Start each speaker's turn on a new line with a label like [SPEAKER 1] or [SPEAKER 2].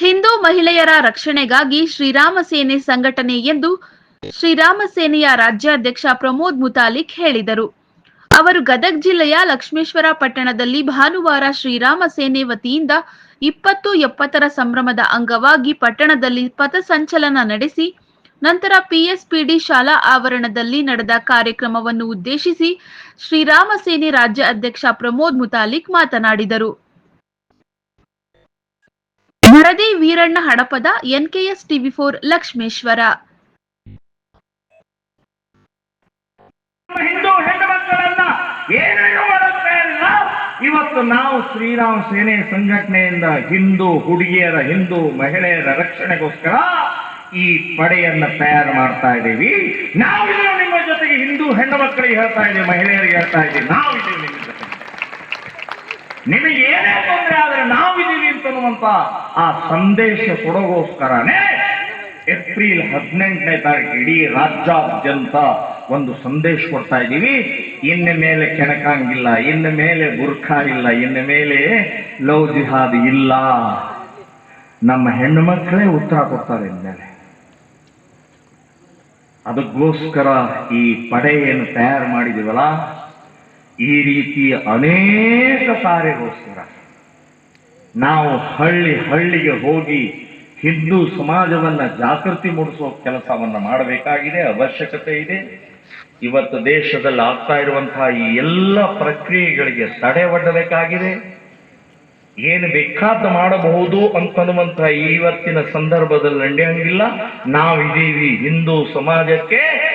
[SPEAKER 1] ಹಿಂದೂ ಮಹಿಳೆಯರ ರಕ್ಷಣೆಗಾಗಿ ಶ್ರೀರಾಮ ಸೇನೆ ಸಂಘಟನೆ ಎಂದು ಶ್ರೀರಾಮ ಸೇನೆಯ ರಾಜ್ಯಾಧ್ಯಕ್ಷ ಪ್ರಮೋದ್ ಮುತಾಲಿಕ್ ಹೇಳಿದರು. ಅವರು ಗದಗ್ ಜಿಲ್ಲೆಯ ಲಕ್ಷ್ಮೇಶ್ವರ ಪಟ್ಟಣದಲ್ಲಿ ಭಾನುವಾರ ಶ್ರೀರಾಮ ಸೇನೆ ವತಿಯಿಂದ ಇಪ್ಪತ್ತು ಎಪ್ಪತ್ತರ ಸಂಭ್ರಮದ ಅಂಗವಾಗಿ ಪಟ್ಟಣದಲ್ಲಿ ಪಥಸಂಚಲನ ನಡೆಸಿ, ನಂತರ ಪಿಎಸ್ಪಿಡಿ ಶಾಲಾ ಆವರಣದಲ್ಲಿ ನಡೆದ ಕಾರ್ಯಕ್ರಮವನ್ನು ಉದ್ದೇಶಿಸಿ ಶ್ರೀರಾಮ ಸೇನೆ ರಾಜ್ಯ ಅಧ್ಯಕ್ಷ ಪ್ರಮೋದ್ ಮುತಾಲಿಕ್ ಮಾತನಾಡಿದರು. ವರದಿ Veeranna Hadapada NKS TV four Lakshmeshwar.
[SPEAKER 2] Hindu ಹೆಣ್ಣು ಮಕ್ಕಳನ್ನ ಏನೇನು ಮಾಡುತ್ತಾ ಇವತ್ತು ನಾವು ಶ್ರೀರಾಮ್ ಸೇನೆ ಸಂಘಟನೆಯಿಂದ ಹಿಂದೂ ಹುಡುಗಿಯರ, ಹಿಂದೂ ಮಹಿಳೆಯರ ರಕ್ಷಣೆಗೋಸ್ಕರ ಈ ಪಡೆಯನ್ನ ತಯಾರು ಮಾಡ್ತಾ ಇದ್ದೀವಿ. ನಾವಿದ್ದೀವಿ ನಿಮ್ಮ ಜೊತೆಗೆ ಹಿಂದೂ ಹೆಣ್ಣು ಮಕ್ಕಳಿಗೆ ಹೇಳ್ತಾ ಇದ್ದೀವಿ, ಮಹಿಳೆಯರಿಗೆ ಹೇಳ್ತಾ ಇದ್ದೀವಿ. ನಾವಿದ್ದೀವಿ ನಿಮ್ಮ ಜೊತೆಗೆ. ನಿಮಗೆ ಏನೇ ತೊಂದರೆ ಆದ್ರೆ ಅಂತನ್ನುವಂತ ಆ ಸಂದೇಶ ಕೊಡೋಗೋಸ್ಕರನೇ ಏಪ್ರಿಲ್ ಹದಿನೆಂಟನೇ ತಾರೀಕು ಇಡೀ ರಾಜ್ಯಾದ್ಯಂತ ಒಂದು ಸಂದೇಶ ಕೊಡ್ತಾ ಇದ್ದೀವಿ. ಇನ್ನು ಮೇಲೆ ಕೆಣಕಂಗಿಲ್ಲ, ಇನ್ನು ಮೇಲೆ ಬುರ್ಖಾ ಇಲ್ಲ ಇನ್ನು ಮೇಲೆ ಲವ್ ಜಿಹಾದ್ ಇಲ್ಲ. ನಮ್ಮ ಹೆಣ್ಣು ಮಕ್ಕಳೇ ಉತ್ತರ ಕೊಡ್ತಾರೆ ಇನ್ಮೇಲೆ ಅದಕ್ಕೋಸ್ಕರ ಈ ಪಡೆ ಏನು ತಯಾರು ಮಾಡಿದೀವಲ್ಲ ಈ ರೀತಿ ಅನೇಕ ಕಾರ್ಯಗೋಸ್ಕರ. ನಾವು ಹಳ್ಳಿ ಹಳ್ಳಿಗೆ ಹೋಗಿ ಹಿಂದೂ ಸಮಾಜವನ್ನ ಜಾಗೃತಿ ಮೂಡಿಸುವ ಕೆಲಸವನ್ನ ಮಾಡಬೇಕಾಗಿದೆ, ಅವಶ್ಯಕತೆ ಇದೆ. ಇವತ್ತು ದೇಶದಲ್ಲಿ ಆಗ್ತಾ ಇರುವಂತಹ ಈ ಎಲ್ಲ ಪ್ರಕ್ರಿಯೆಗಳಿಗೆ ತಡೆ ಒಡ್ಡಬೇಕಾಗಿದೆ. ಏನು ಬೇಕಾದ ಮಾಡಬಹುದು ಅಂತನ್ನುವಂತಹ ಇವತ್ತಿನ ಸಂದರ್ಭದಲ್ಲಿ ನಡೆಯಂಗಿಲ್ಲ. ನಾವಿದ್ದೀವಿ ಹಿಂದೂ ಸಮಾಜಕ್ಕೆ